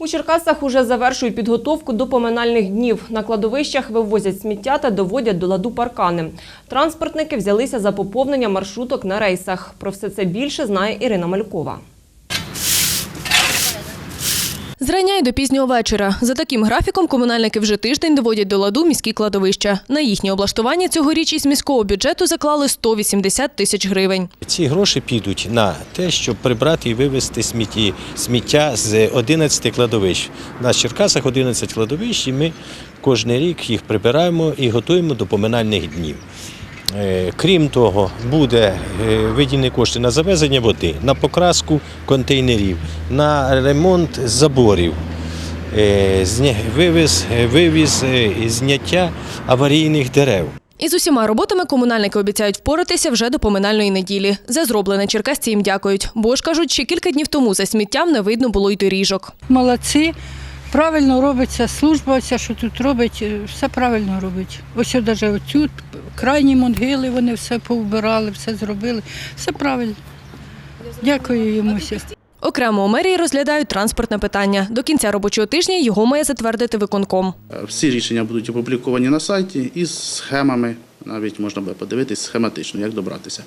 У Черкасах уже завершують підготовку до поминальних днів. На кладовищах вивозять сміття та доводять до ладу паркани. Транспортники взялися за поповнення маршруток на рейсах. Про все це більше знає Ірина Малькова. Зрання й до пізнього вечора. За таким графіком комунальники вже тиждень доводять до ладу міські кладовища. На їхнє облаштування цьогоріч із міського бюджету заклали 180 тисяч гривень. Ці гроші підуть на те, щоб прибрати і вивезти смітті, сміття з 11 кладовищ. В Черкасах 11 кладовищ, і ми кожен рік їх прибираємо і готуємо до поминальних днів. Е, Крім того, буде е, виділені кошти на завезення води, на покраску контейнерів, на ремонт заборів, е, вивіз, вивіз зняття аварійних дерев. Із усіма роботами комунальники обіцяють впоратися вже до поминальної неділі. За зроблене черкасці їм дякують. Бо ж кажуть, ще кілька днів тому за сміттям не видно було й доріжок. Молодці. Правильно робиться служба, ця, що тут робить, е, все правильно робить. Ось навіть оцю крайні могили вони все повбирали, все зробили. Все правильно. Дякую йому. Окремо у мерії розглядають транспортне питання. До кінця робочого тижня його має затвердити виконком. Всі рішення будуть опубліковані на сайті із схемами, навіть можна буде подивитись схематично, як добратися.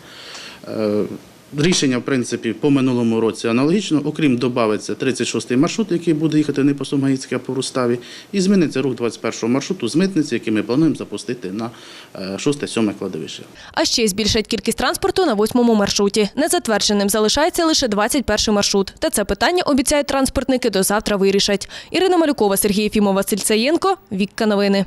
Е, Рішення, в принципі, по минулому році аналогічно, окрім додається 36-й маршрут, який буде їхати не по Сумгаїцькій, а по Руставі, і зміниться рух 21-го маршруту з митниці, який ми плануємо запустити на 6-7 кладовище. А ще збільшать кількість транспорту на восьмому маршруті. Незатвердженим залишається лише 21 маршрут. Та це питання обіцяють транспортники до завтра вирішать. Ірина Малюкова, Сергій Єфімов, Василь Цаєнко. Вікка новини.